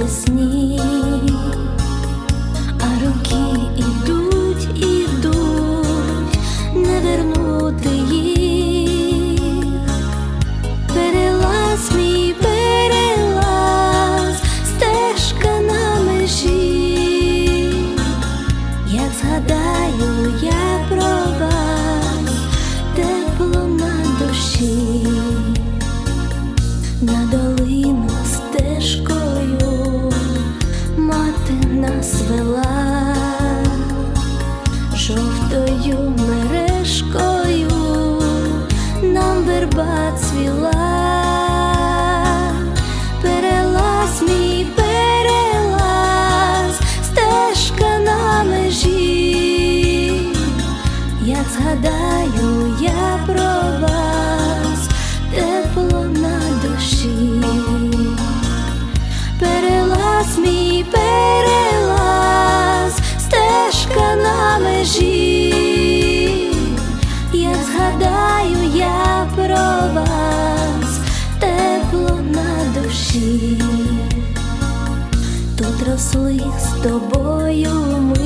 listening. I don't care. нас вела жовтою мережкою нам верба цвіла. Душі, тут росли з тобою ми,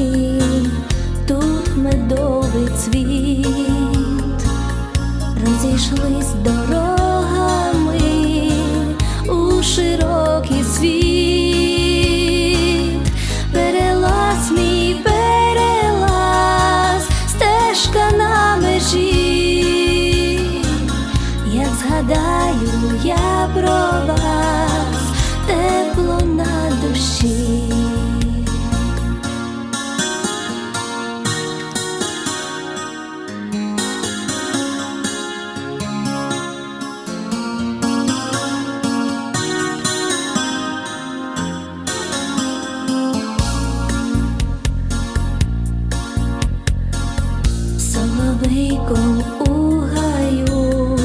Соловейком у гаю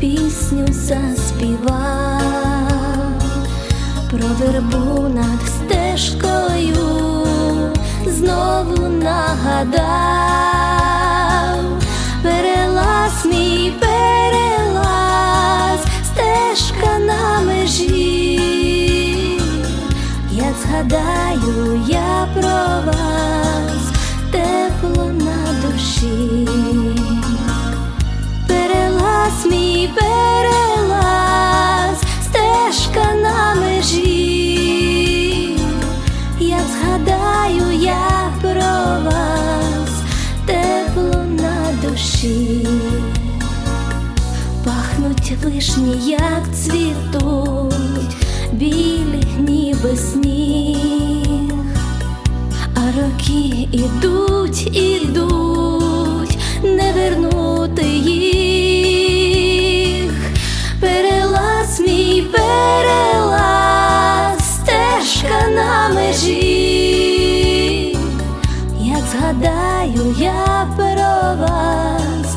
пісню заспівав, про вербу над стежкою знову нагадав, перелаз мій перелаз, стежка на межі, як згадаю я про вас, на перелаз мій перелаз, стежка на межі, як згадаю я про вас, тепло на душі. Пахнуть вишні, як цвітуть, білі ніби сніг, на як згадаю я про вас,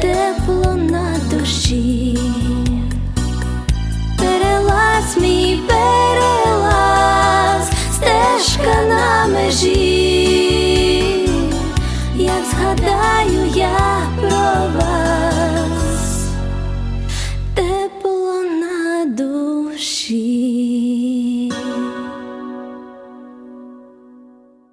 тепло на душі. Перелаз мій перелаз, стежка на межі,